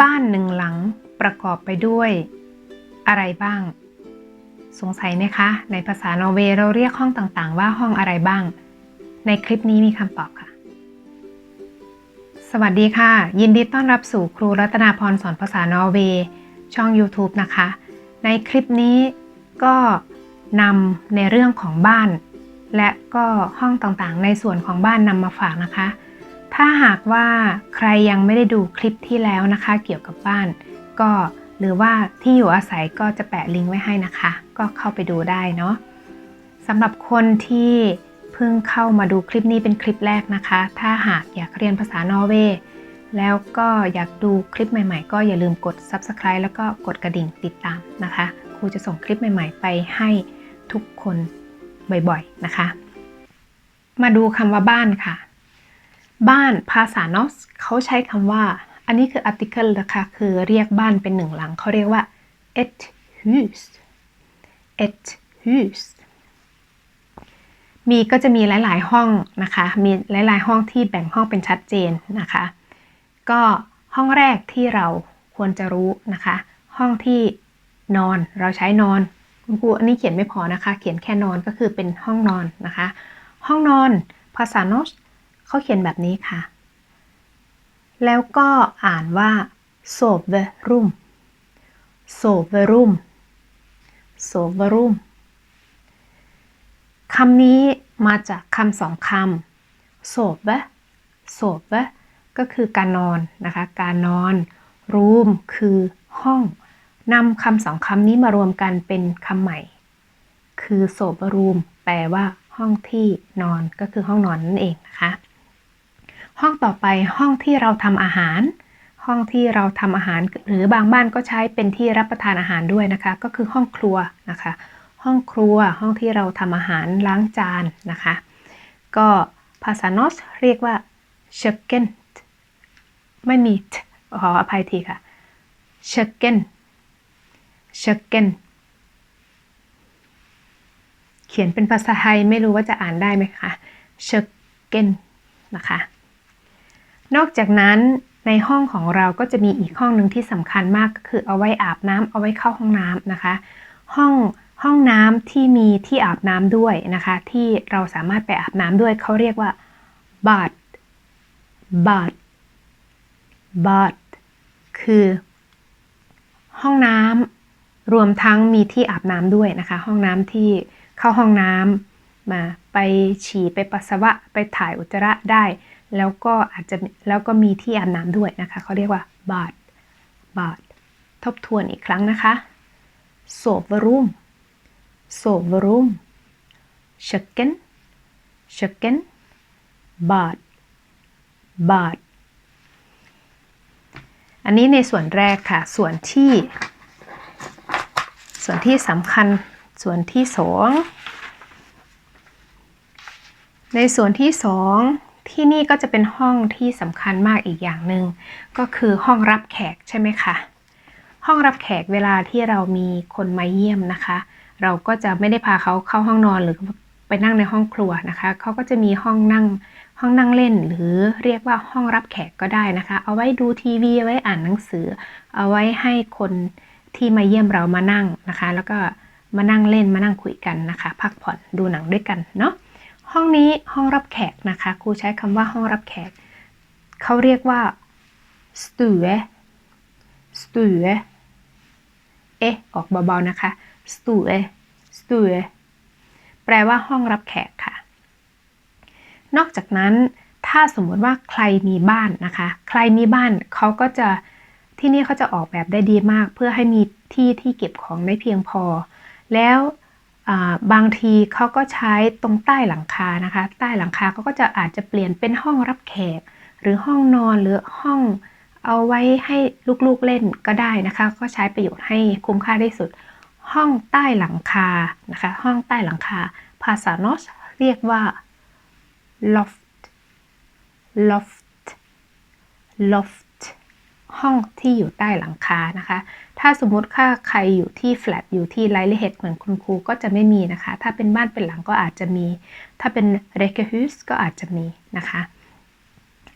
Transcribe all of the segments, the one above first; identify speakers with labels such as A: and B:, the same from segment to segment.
A: บ้านหนึ่งหลังประกอบไปด้วย อะไรบ้าง สงสัยไหมคะ ในภาษานอร์เวย์เราเรียกห้องต่างๆ ว่าห้องอะไรบ้าง ในคลิปนี้มีคำตอบค่ะ สวัสดีค่ะ ยินดีต้อนรับสู่ครูรัตนาพรสอนภาษานอร์เวย์ช่อง YouTube นะคะ ในคลิปนี้ก็นำในเรื่องของบ้าน และก็ห้องต่างๆ ในส่วนของบ้านนำมาฝากนะคะ ถ้าหากว่าใครยังไม่ได้ดูคลิปที่แล้วนะคะ เกี่ยวกับบ้าน ก็หรือว่าที่อยู่อาศัยก็จะแปะลิงก์ไว้ให้นะคะ ก็เข้าไปดูได้เนาะสำหรับคนที่เพิ่งเข้ามาดูคลิปนี้เป็นคลิปแรกนะคะ ถ้าหากอยากเรียนภาษานอร์เวย์แล้วก็อยากดูคลิปใหม่ๆ ก็อย่าลืมกด Subscribe แล้วก็กดกระดิ่งติดตามนะคะ ครูจะส่งคลิปใหม่ๆ ไปให้ทุกคนบ่อยๆนะคะ มาดูคำว่าบ้านค่ะ บ้านภาษานอสเขาใช้คำว่า อันนี้คือ article นะคะคือเรียกบ้านเป็นหนึ่งหลัง เขาเรียกว่า et hus et hus มีก็จะมีหลาย ๆ ห้องนะคะ มีหลาย ๆ ห้องที่แบ่งห้องเป็นชัดเจนนะคะ ก็ห้องแรกที่เราควรจะรู้นะคะ ห้องที่นอนเราใช้นอนคุณครูอันนี้เขียนไม่พอนะคะ เขียนแค่นอนก็คือเป็นห้องนอนนะคะ ห้องนอนภาษาโนส เขาเขียนแบบนี้ค่ะ แล้วก็อ่านว่า soverum soverum soverum คำนี้มาจากคำสองคำ sove sove ก็คือการนอนนะคะ การนอน room คือห้องนำคำสองคำนี้มารวมกันเป็นคำใหม่ คือ soverum แปลว่าห้องที่นอนก็คือห้องนอนนั่นเองนะคะ ห้องต่อไปห้องที่เราทำอาหาร ห้องที่เราทำอาหาร หรือบางบ้านก็ใช้เป็นที่รับประทานอาหารด้วยนะคะ ก็คือห้องครัวนะคะ ห้องครัวห้องที่เราทำอาหารล้างจานนะคะ ก็ภาษานอสเรียกว่า c h ö k e n ไม่มี t ขออภัยทีค่ะ c h ö k e n c h ö k e n เขียนเป็นภาษาไทยไม่รู้ว่าจะอ่านได้ไหมคะ c h ö k e n นะคะ นอกจากนั้นในห้องของเราก็จะมีอีกห้องหนึ่งที่สำคัญมากก็คือเอาไว้อาบน้ำเอาไว้เข้าห้องน้ำนะคะ ห้องห้องน้ำที่มีที่อาบน้ำด้วยนะคะ ที่เราสามารถไปอาบน้ำด้วยเขาเรียกว่าบาดบาดบาดคือ ห้องน้ำรวมทั้งมีที่อาบน้ำด้วยนะคะ ห้องน้ำที่เข้าห้องน้ำมาไปฉี่ไปปัสสาวะไปถ่ายอุจจาระได้ แล้วก็อาจจะแล้วก็มีที่อาบน้ำด้วยนะคะเขาเรียกว่าบาดบาดทบทวนอีกครั้งนะคะ soverum soverum köken köken bad bad อันนี้ในส่วนแรกค่ะ ส่วนที่ ส่วนที่สำคัญส่วนที่สองในส่วนที่สอง ที่นี่ก็จะเป็นห้องที่สำคัญมากอีกอย่างหนึ่งก็คือห้องรับแขกใช่ไหมคะห้องรับแขกเวลาที่เรามีคนมาเยี่ยมนะคะ เราก็จะไม่ได้พาเขาเข้าห้องนอนหรือไปนั่งในห้องครัวนะคะเขาก็จะมีห้องนั่งห้องนั่งเล่น หรือเรียกว่าห้องรับแขกก็ได้นะคะ เอาไว้ดูทีวีเอาไว้อ่านหนังสือ เอาไว้ให้คนที่มาเยี่ยมเรามานั่งนะคะ แล้วก็มานั่งเล่นมานั่งคุยกันนะคะ พักผ่อนดูหนังด้วยกันเนาะ ห้องนี้ห้องรับแขกนะคะครูใช้คำว่าห้องรับแขก เขาเรียกว่า stue stue เอ๊ะออกเบาๆนะคะ stue stue แปลว่าห้องรับแขกค่ะ นอกจากนั้นถ้าสมมติว่าใครมีบ้านนะคะ ใครมีบ้านเขาก็จะที่นี่เขาจะออกแบบได้ดีมาก เพื่อให้มีที่ที่เก็บของได้เพียงพอ แล้ว บางทีเขาก็ใช้ตรงใต้หลังคานะคะ ใต้หลังคาเขาก็จะอาจจะเปลี่ยนเป็นห้องรับแขก หรือห้องนอนหรือห้องเอาไว้ให้ลูกๆเล่นก็ได้นะคะ ก็ใช้ประโยชน์ให้คุ้มค่าที่สุด ห้องใต้หลังคานะคะ ห้องใต้หลังคา ภาษาโนสเรียกว่า loft loft loft ห้องที่อยู่ใต้หลังคานะคะ ถ้าสมมติค่าใครอยู่ที่แฟลตอยู่ที่ไลท์เฮดเหมือนคุณครูก็จะไม่มีนะคะ ถ้าเป็นบ้านเป็นหลังก็อาจจะมี ถ้าเป็นเรเกฮ h สก็อาจจะมีนะคะ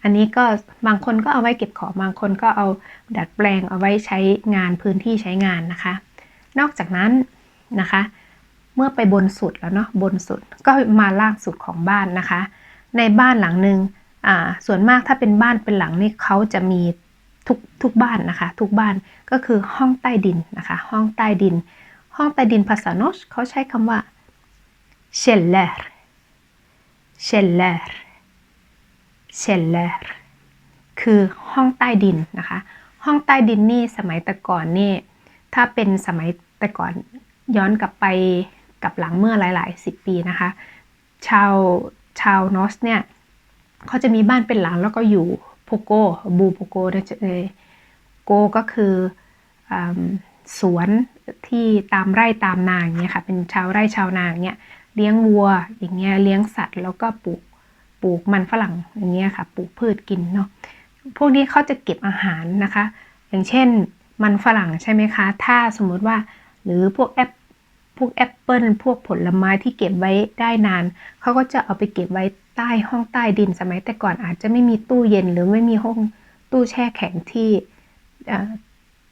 A: อันนี้ก็บางคนก็เอาไว้เก็บของบางคนก็เอาดัดแปลงเอาไว้ใช้งานพื้นที่ใช้งานนะคะ นอกจากนั้นนะคะ เมื่อไปบนสุดแล้วเนาะบนสุดก็มาล่างสุดของบ้านนะคะ ในบ้านหลังหนึ่งอ่าส่วนมากถ้าเป็นบ้านเป็นหลังนี่เขาจะมี ทุกทุกบ้านนะคะ ทุกบ้านก็คือห้องใต้ดินนะคะ ห้องใต้ดิน ห้องใต้ดินภาษาโนชเขาใช้คำว่า källare källare källare คือห้องใต้ดินนะคะ ห้องใต้ดินนี่สมัยแต่ก่อนนี่ถ้าเป็นสมัยแต่ก่อนย้อนกลับไปกับหลังเมื่อหลายๆสิบปีนะคะ ชาวชาวนอสเนี่ยเขาจะมีบ้านเป็นหลังแล้วก็อยู่ โพโกบูโพโกนะจะเอยโกก็คืออสวนที่ตามไร่ตามนาอย่างเงี้ยค่ะเป็นชาวไร่ชาวนาอย่างเงี้ยเลี้ยงวัวอย่างเงี้ยเลี้ยงสัตว์แล้วก็ปลูกปลูกมันฝรั่งอย่างเงี้ยค่ะปลูกพืชกินเนาะพวกนี้เขาจะเก็บอาหารนะคะ อย่างเช่นมันฝรั่งใช่ไหมคะ ถ้าสมมุติว่าหรือพวกแอปพวกแอปเปิลพวกผลไม้ที่เก็บไว้ได้นาน เขาก็จะเอาไปเก็บไว้ ใต้ห้องใต้ดินสมัยแต่ก่อนอาจจะไม่มีตู้เย็นหรือไม่มีห้องตู้แช่แข็งที่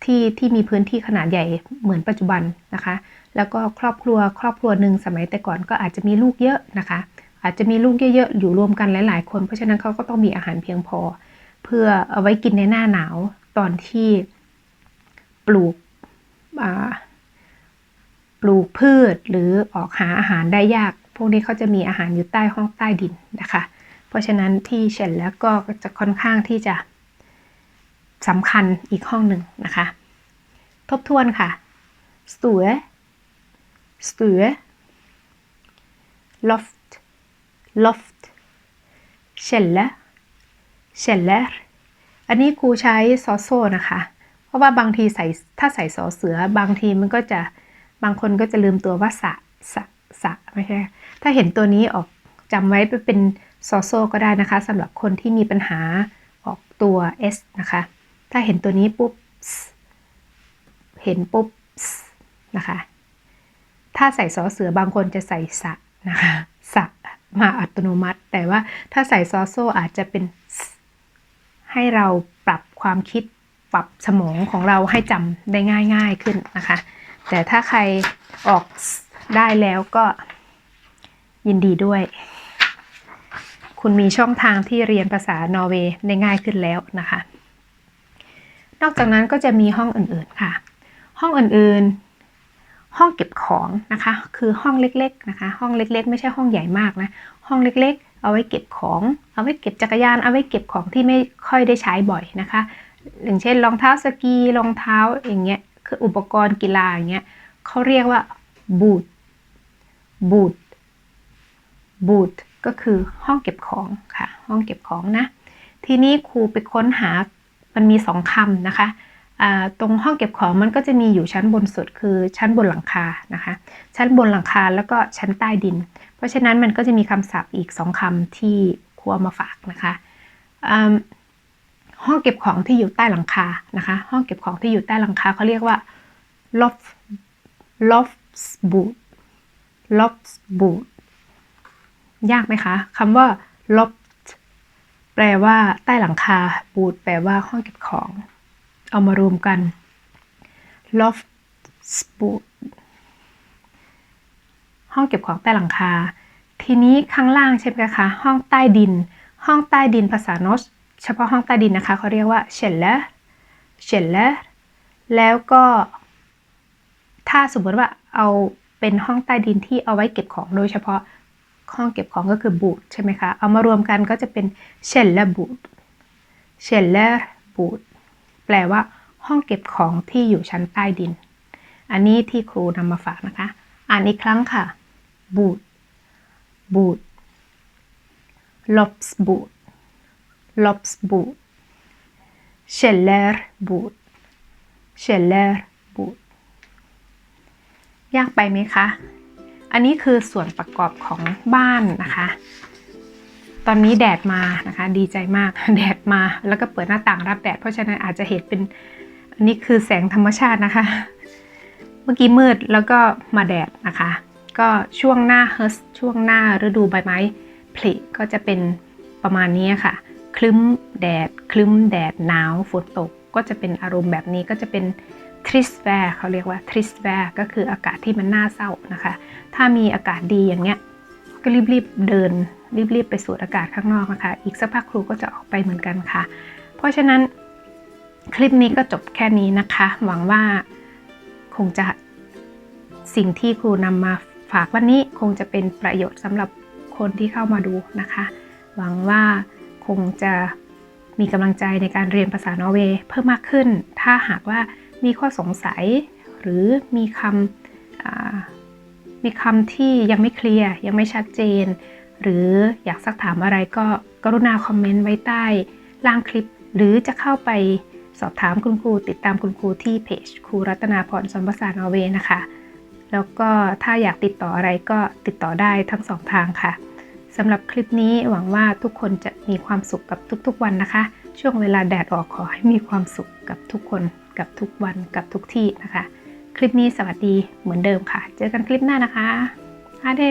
A: ที่ที่มีพื้นที่ขนาดใหญ่เหมือนปัจจุบันนะคะ แล้วก็ครอบครัวครอบครัวหนึ่งสมัยแต่ก่อนก็อาจจะมีลูกเยอะนะคะ อาจจะมีลูกเยอะๆอยู่รวมกันหลาย ๆ คน เพราะฉะนั้นเขาก็ต้องมีอาหารเพียงพอ เพื่อเอาไว้กินในหน้าหนาวตอนที่ปลูกปลูกพืชหรือออกหาอาหารได้ยาก พวกนี้เขาจะมีอาหารอยู่ใต้ห้องใต้ดินนะคะ เพราะฉะนั้นที่เชนแล้วก็จะค่อนข้างที่จะสำคัญอีกห้องหนึ่งนะคะ ทบทวนค่ะสตูสตู loft loft källa käller อันนี้ครูใช้ซอโซนะคะ เพราะว่าบางทีใส่ถ้าใส่ซอเสือบางทีมันก็จะบางคนก็จะลืมตัวว่าสะสะ สะไม่ใช่ถ้าเห็นตัวนี้ออกจำไว้เป็นซอโซก็ได้นะคะสำหรับคนที่มีปัญหาออกตัว S นะคะ ถ้าเห็นตัวนี้ปุ๊บ เห็นปุ๊บนะคะ ถ้าใส่ซอเสือบางคนจะใส่สะนะคะสะมาอัตโนมัติ แต่ว่าถ้าใส่ซอโซอาจจะเป็น ให้เราปรับความคิดปรับสมองของเราให้จำได้ง่าย ๆขึ้นนะคะ แต่ถ้าใครออก ได้แล้วก็ยินดีด้วย คุณมีช่องทางที่เรียนภาษานอร์เวย์ได้ง่ายขึ้นแล้วนะคะ นอกจากนั้นก็จะมีห้องอื่นๆค่ะ ห้องอื่นๆ ห้องเก็บของนะคะ คือห้องเล็กๆนะคะ ห้องเล็กๆ ไม่ใช่ห้องใหญ่มากนะ ห้องเล็กๆ เอาไว้เก็บของ เอาไว้เก็บจักรยาน เอาไว้เก็บของที่ไม่ค่อยได้ใช้บ่อยนะคะ อย่างเช่นรองเท้าสกี รองเท้าอย่างเงี้ย คืออุปกรณ์กีฬาอย่างเงี้ยเขาเรียกว่าบูท บูทบูทก็คือห้องเก็บของค่ะ ห้องเก็บของนะ ทีนี้ครูไปค้นหา มันมีสองคำนะคะตรงห้องเก็บของมันก็จะมีอยู่ชั้นบนสุดคือชั้นบนหลังคานะคะ ชั้นบนหลังคาแล้วก็ชั้นใต้ดิน เพราะฉะนั้นมันก็จะมีคำศัพท์อีกสองคำที่ครัวมาฝากนะคะห้องเก็บของที่อยู่ใต้หลังคานะคะ ห้องเก็บของที่อยู่ใต้หลังคาเขาเรียกว่า loft loft boot loft boot ยากไหมคะคำว่า loft แปลว่า ใต้หลังคา boot แปลว่าห้องเก็บของ เอามารวมกัน loft spoot ห้องเก็บของใต้หลังคา ทีนี้ข้างล่างใช่ไหมคะห้องใต้ดิน ห้องใต้ดินภาษาโนสเฉพาะห้องใต้ดินนะคะเขาเรียกว่าเชลเลอร์เชลเลอร์แล้วก็ ถ้าสมมติว่าเอา เป็นห้องใต้ดินที่เอาไว้เก็บของโดยเฉพาะห้องเก็บของก็คือบูทใช่ไหมคะ เอามารวมกันก็จะเป็นเชลเลอร์บูทเชลเลอร์บูทแปลว่า ห้องเก็บของที่อยู่ชั้นใต้ดิน อันนี้ที่ครูนำมาฝากนะคะ อ่านอีกครั้งค่ะบูดบูดลอ b ส์ ยากไปไหมคะ อันนี้คือส่วนประกอบของบ้านนะคะ ตอนนี้แดดมานะคะ ดีใจมาก แดดมา แล้วก็เปิดหน้าต่างรับแดด เพราะฉะนั้นอาจจะเห็นเป็น อันนี้คือแสงธรรมชาตินะคะ เมื่อกี้มืดแล้วก็มาแดดนะคะ ก็ช่วงหน้าเฮิร์สช่วงหน้าฤดูใบไม้ผลิก็จะเป็นประมาณนี้ค่ะ คลึ้มแดด คลึ้มแดดหนาวฝนตกก็จะเป็นอารมณ์แบบนี้ก็จะเป็น ทริสแวร์เขาเรียกว่าทริสแวร์ก็คืออากาศที่มันน่าเศร้านะคะ ถ้ามีอากาศดีอย่างเงี้ยก็รีบๆเดิน รีบๆไปสูดอากาศข้างนอกนะคะ อีกสักพักครูก็จะออกไปเหมือนกันค่ะ เพราะฉะนั้นคลิปนี้ก็จบแค่นี้นะคะ หวังว่าคงจะสิ่งที่ครูนำมาฝากวันนี้คงจะเป็นประโยชน์สำหรับคนที่เข้ามาดูนะคะ หวังว่าคงจะ มีกำลังใจในการเรียนภาษานอร์เวย์เพิ่มมากขึ้น ถ้าหากว่ามีข้อสงสัย หรือมีคำมีคำที่ยังไม่เคลียร์ยังไม่ชัดเจน หรืออยากซักถามอะไรก็กรุณาคอมเมนต์ไว้ใต้ล่างคลิป หรือจะเข้าไปสอบถามคุณครูติดตามคุณครูที่เพจครูรัตนาพรสอนภาษานอร์เวย์นะคะ แล้วก็ถ้าอยากติดต่ออะไรก็ติดต่อได้ทั้งสองทางค่ะ สำหรับคลิปนี้หวังว่าทุกคนจะมีความสุขกับทุกๆวันนะคะ ช่วงเวลาแดดออกขอให้มีความสุขกับทุกคนกับทุกวันกับทุกที่นะคะ คลิปนี้สวัสดีเหมือนเดิมค่ะ เจอกันคลิปหน้านะคะอาเด